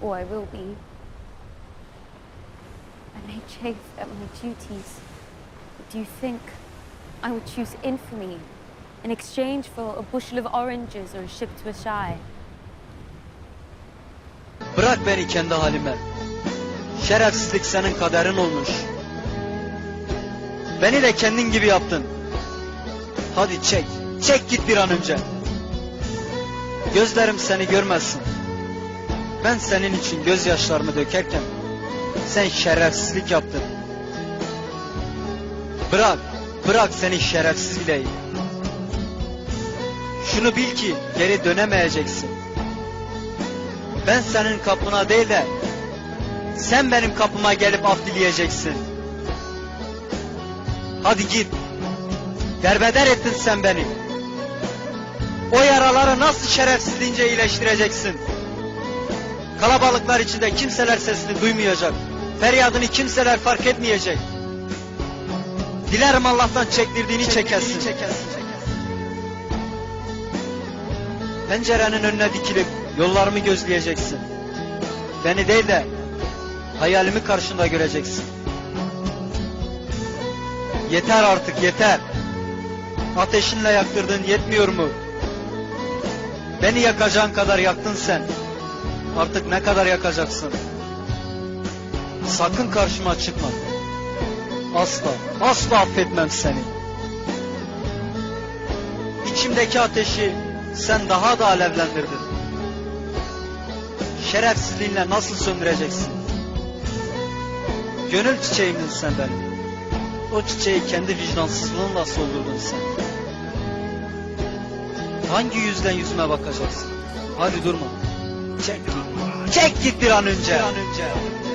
or I will be. I may chafe at my duties, but do you think I would choose infamy in exchange for a bushel of oranges or a ship to a shy? Bırak beni kendi halime. Şerefsizlik senin kaderin olmuş. Beni de kendin gibi yaptın. Hadi çek, çek git bir an önce. Gözlerim seni görmesin. Ben senin için gözyaşlarımı dökerken sen şerefsizlik yaptın. Bırak, bırak seni şerefsiz bileyim. Şunu bil ki geri dönemeyeceksin. Ben senin kapına değil de sen benim kapıma gelip af dileyeceksin. Hadi git. Derbeder ettin sen beni. O yaraları nasıl şerefsizliğince iyileştireceksin? Kalabalıklar içinde kimseler sesini duymayacak. Feryadını kimseler fark etmeyecek. Dilerim Allah'tan çektirdiğini çekersin. Pencerenin önüne dikilip yollarımı gözleyeceksin. Beni değil de hayalimi karşında göreceksin. Yeter artık yeter. Ateşinle yaktırdığın yetmiyor mu? Beni yakacağın kadar yaktın sen. Artık ne kadar yakacaksın? Sakın karşıma çıkma. Asla, asla affetmem seni. İçimdeki ateşi sen daha da alevlendirdin. Şerefsizliğinle nasıl söndüreceksin? Gönül çiçeğimdin sen benim. O çiçeği kendi vicdansızlığınla soldurdun sen. Hangi yüzle yüzüme bakacaksın? Hadi durma. Çek git. Çek git bir an önce. Bir an önce.